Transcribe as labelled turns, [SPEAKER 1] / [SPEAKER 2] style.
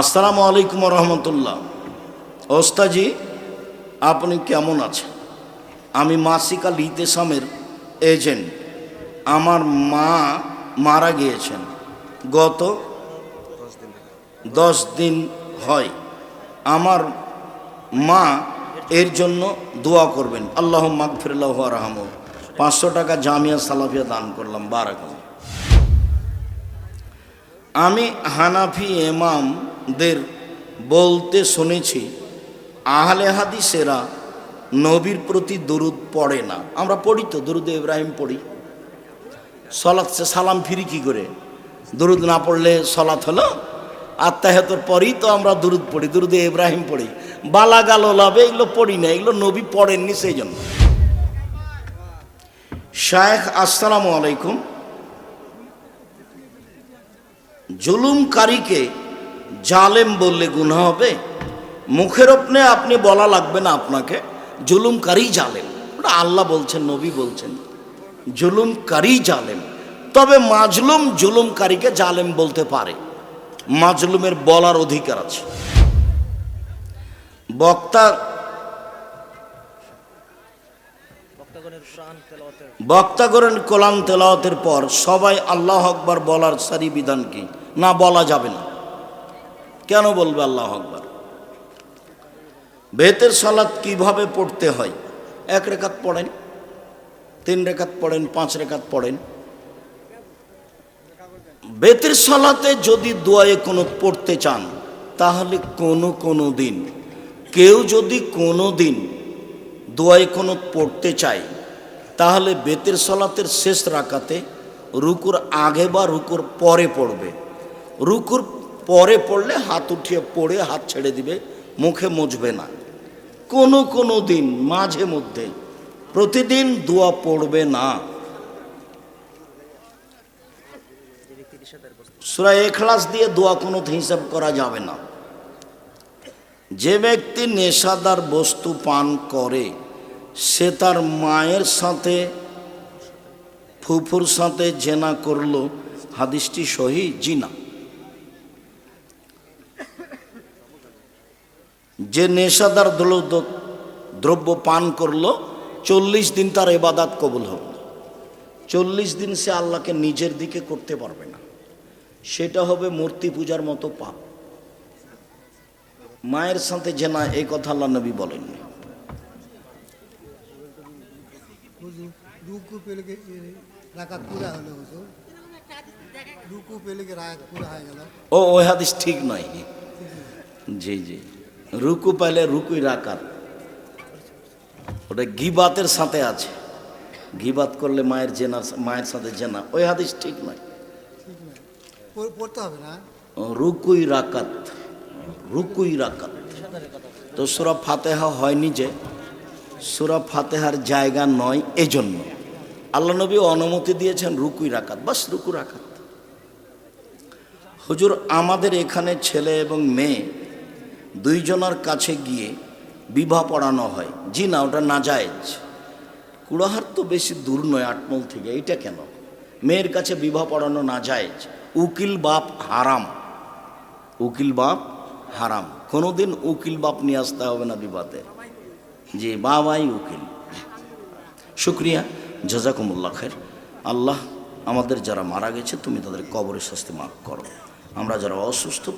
[SPEAKER 1] আসসালামু আলাইকুম রহমতুল্লাহ। ওস্তাজি, আপনি কেমন আছেন? আমি মাসিকা লিতেসামের এজেন্ট। আমার মা মারা গিয়েছেন। গত দশ দিন হয়। আমার মা এর জন্য দোয়া করবেন। আল্লাহ মাগফিরাল্লাহ রহম পাঁচশো টাকা জামিয়া সালাফিয়া দান করলাম। বারাকাল্লাহ। আমি হানাফি এমামদের বলতে শুনেছি, আহলে হাদিসেরা নবীর প্রতি দরুদ পড়ে না। আমরা পড়ি তো, দরুদ ইব্রাহিম পড়ি। সলাৎ সে সালাম ফিরি কি করে? দরুদ না পড়লে সলাৎ হলো? আত্মাহতর পরই তো আমরা দরুদ পড়ি, দরুদে ইব্রাহিম পড়ি। বালা গালো লাভে এগুলো পড়ি না, এগুলো নবী পড়েননি সেই জন্য শায়েখ, আসসালামু আলাইকুম। জুলুমকারীকে জালেম বললে গুণা হবে। মুখের ওপনে আপনি বলা লাগবে না আপনাকে, জুলুমকারী জালেম। ওটা আল্লাহ বলছেন, নবী বলছেন। জুলুমকারী জালেম। তবে মাজলুম জুলুমকারীকে জালেম বলতে পারে। মাজলুমের বলার অধিকার আছে। বক্তা বক্তাগরের কোরআন তেলাওয়াতের পর সবাই আল্লাহ আকবার বলার সারি বিধান কি? না, বলা যাবে না। কেন বলবে আল্লাহ আকবার? বেতের সালাত কীভাবে পড়তে হয়? এক রেখাত পড়েন, তিন রেখাত পড়েন, পাঁচ রেখাত পড়েন। বেতের সালাতে যদি দোয়ায়ে কোনো পড়তে চান, তাহলে কোনো কোনো দিন, কেউ যদি কোনো দিন দোয়ায় কোনো পড়তে চায়, তাহলে বেতের সলাতের শেষ রাকাতে রুকুর আগে বা রুকুর পরে পড়বে। রুকুর পরে পড়লে হাত উঠিয়ে পড়ে হাত ছেড়ে দিবে, মুখে মুছবে না। কোনো কোনো দিন, মাঝে মধ্যে, প্রতিদিন দোয়া পড়বে না। সুরা এখলাস দিয়ে দোয়া কোনো হিসাব করা যাবে না। যে ব্যক্তি নেশাদার বস্তু পান করে, সে তার মায়ের সাথে, ফুফুর সাথে জেনা করল, হাদিসটি সহি জিনা যে নেশাদার দ্রব্য- দ্রব্য পান করল চল্লিশ দিন তার এবাদাত কবুল হবে না। চল্লিশ দিন সে আল্লাহকে নিজের দিকে করতে পারবে না। সেটা হবে মূর্তি পূজার মতো পাপ। মায়ের সাথে যে না এই কথা আল্লাহ নবী বলেননি। ও ওই হাদিস ঠিক নয়। জি জি। রুকু পাইলে রুকুই রাকাত। ওটা গিবাতের সাথে আছে। গিবাত করলে মায়ের জেনা মায়ের সাথে জেনা। ওই হাদিস ঠিক নয়।
[SPEAKER 2] না পড়তে হবে না।
[SPEAKER 1] রুকুই রাকাত। রুকুই রাকাত। তো সুরা ফাতেহা হয়নি যে সুরা ফাতেহার জায়গা নয় এজন্য। আল্লাহ নবী অনুমতি দিয়েছেন রুকুই রাকাত বাস রুকু রাকাত। হুজুর আমাদের এখানে ছেলে এবং মেয়ে দুইজনার কাছে গিয়ে বিবাহ পড়ানো হয়। জি না, ওটা না জায়েজ কুড়াহার তো বেশি দূর নয় আটমল থেকে। এইটা কেন? মেয়ের কাছে বিবাহ পড়ানো না জায়েজ উকিল বাপ হারাম। উকিল বাপ হারাম। কোনোদিন উকিল বাপ নিয়ে আসতে হবে না বিবাদে। জি, বাবাই উকিল। শুক্রিয়া। জাজাকুমুল্লাহ খের আল্লাহ আমাদের যারা মারা গেছে, তুমি তাদের কবরের শাস্তি মাফ করো। আমরা যারা অসুস্থ